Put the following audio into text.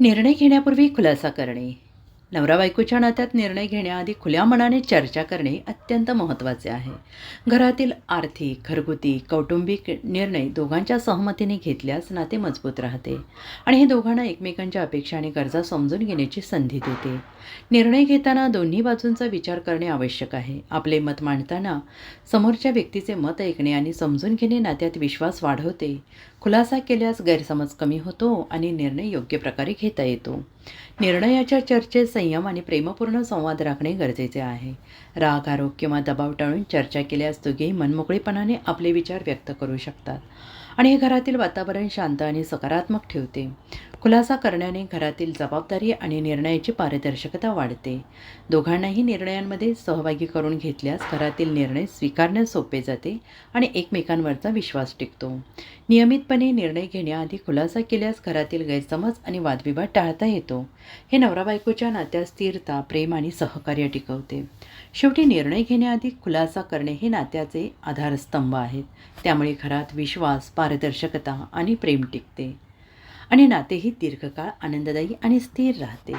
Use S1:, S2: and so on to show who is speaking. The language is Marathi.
S1: निर्णय घेण्यापूर्वी खुलासा करणे. नवरा बायकोच्या नात्यात निर्णय घेण्याआधी खुल्या मनाने चर्चा करणे अत्यंत महत्त्वाचे आहे. घरातील आर्थिक घरगुती कौटुंबिक निर्णय दोघांच्या सहमतीने घेतल्यास नाते मजबूत राहते आणि हे दोघांना एकमेकांच्या अपेक्षा आणि गरजा समजून घेण्याची संधी देते. निर्णय घेताना दोन्ही बाजूंचा विचार करणे आवश्यक आहे. आपले मत मांडताना समोरच्या व्यक्तीचे मत ऐकणे आणि समजून घेणे नात्यात विश्वास वाढवते. खुलासा केल्यास गैरसमज कमी होतो आणि निर्णय योग्य प्रकारे घेता येतो. निर्णयाच्या चर्चेत संयम आणि प्रेमपूर्ण संवाद राखणे गरजेचे आहे. राग आरोग किंवा दबाव टाळून चर्चा केल्यास दोघेही मनमोकळेपणाने आपले विचार व्यक्त करू शकतात. आणि हे घरातील वातावरण शांत आणि सकारात्मक ठेवते. खुलासा करण्याने घरातील जबाबदारी आणि निर्णयाची पारदर्शकता वाढते. दोघांनाही निर्णयांमध्ये सहभागी करून घेतल्यास घरातील निर्णय स्वीकारण्यास सोपे जाते आणि एकमेकांवरचा विश्वास टिकतो. नियमितपणे निर्णय घेण्याआधी खुलासा केल्यास घरातील गैरसमज आणि वादविवाद टाळता येतो. हे नवरा बायकोच्या नात्यात स्थिरता प्रेम आणि सहकार्य टिकवते. शेवटी निर्णय घेण्याआधी खुलासा करणे हे नात्याचे आधारस्तंभ आहेत. त्यामुळे घरात विश्वास पारदर्शकता आणि प्रेम टिकते. आणि नातेही दीर्घकाळ आनंददायी आणि स्थिर राहते.